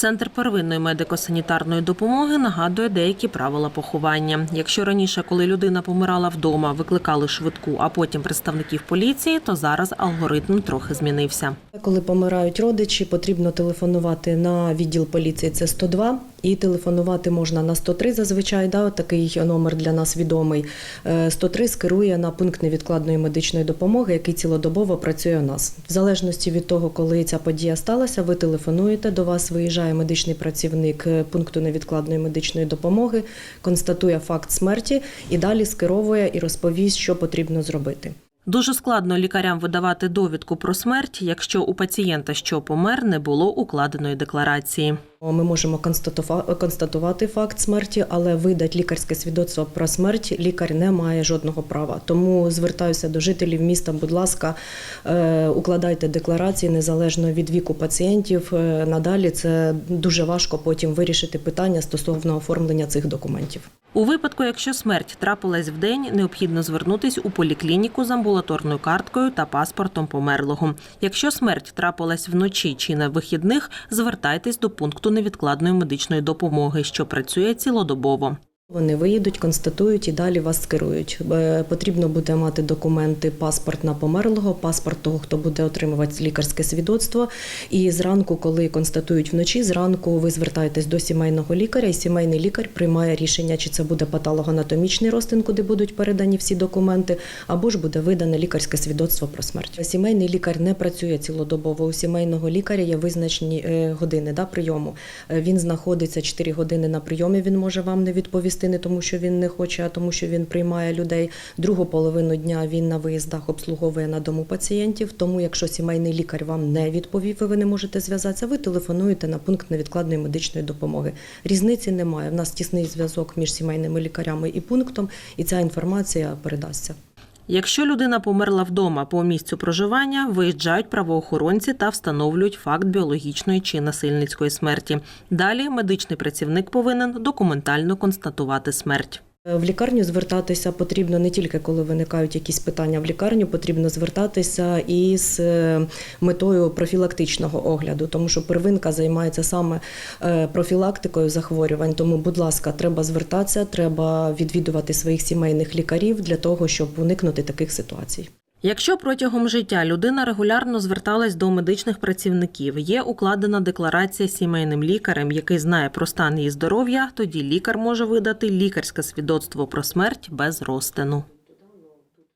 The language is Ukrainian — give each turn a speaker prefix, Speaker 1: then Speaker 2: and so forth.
Speaker 1: Центр первинної медико-санітарної допомоги нагадує деякі правила поховання. Якщо раніше, коли людина помирала вдома, викликали швидку, а потім представників поліції, то зараз алгоритм трохи змінився.
Speaker 2: Коли помирають родичі, потрібно телефонувати на відділ поліції. Це 102, і телефонувати можна на 103 зазвичай. Да, такий номер для нас відомий. Е, 103 скерує на пункт невідкладної медичної допомоги, який цілодобово працює у нас. В залежності від того, коли ця подія сталася, ви телефонуєте до вас, виїжджає медичний працівник е, пункту невідкладної медичної допомоги, констатує факт смерті і далі скеровує і розповість, що потрібно зробити.
Speaker 1: Дуже складно лікарям видавати довідку про смерть, якщо у пацієнта, що помер, не було укладеної декларації.
Speaker 2: Ми можемо констатувати факт смерті, але видати лікарське свідоцтво про смерть лікар не має жодного права. Тому звертаюся до жителів міста. Будь ласка, е, укладайте декларації незалежно від віку пацієнтів. Е, Надалі це дуже важко потім вирішити питання стосовно оформлення цих документів.
Speaker 1: У випадку, якщо смерть трапилась в день, необхідно звернутись у поліклініку з амбулаторною карткою та паспортом померлого. Якщо смерть трапилась вночі чи на вихідних, звертайтесь до пункту невідкладної медичної допомоги, що працює цілодобово.
Speaker 2: Вони виїдуть, констатують і далі вас скерують. Потрібно буде мати документи, паспорт на померлого, паспорт того, хто буде отримувати лікарське свідоцтво. І зранку, коли констатують вночі, зранку ви звертаєтесь до сімейного лікаря, і сімейний лікар приймає рішення, чи це буде патологоанатомічний розтин, куди будуть передані всі документи, або ж буде видане лікарське свідоцтво про смерть. Сімейний лікар не працює цілодобово. У сімейного лікаря є визначені е, години да, прийому. Е, Він знаходиться 4 години на прийомі. Він може вам не відповісти, не тому, що він не хоче, а тому, що він приймає людей. Другу половину дня він на виїздах обслуговує на дому пацієнтів. Тому, якщо сімейний лікар вам не відповів, і ви не можете зв'язатися, ви телефонуєте на пункт невідкладної медичної допомоги. Різниці немає. У нас тісний зв'язок між сімейними лікарями і пунктом, і ця інформація передасться.
Speaker 1: Якщо людина померла вдома по місцю проживання, виїжджають правоохоронці та встановлюють факт біологічної чи насильницької смерті. Далі медичний працівник повинен документально констатувати смерть.
Speaker 2: В лікарню звертатися потрібно не тільки коли виникають якісь питання в лікарню, потрібно звертатися із з метою профілактичного огляду, тому що первинка займається саме е, профілактикою захворювань. Тому, будь ласка, треба звертатися, треба відвідувати своїх сімейних лікарів для того, щоб уникнути таких ситуацій.
Speaker 1: Якщо протягом життя людина регулярно зверталась до медичних працівників, є укладена декларація сімейним лікарем, який знає про стан її здоров'я, тоді лікар може видати лікарське свідоцтво про смерть без розтину.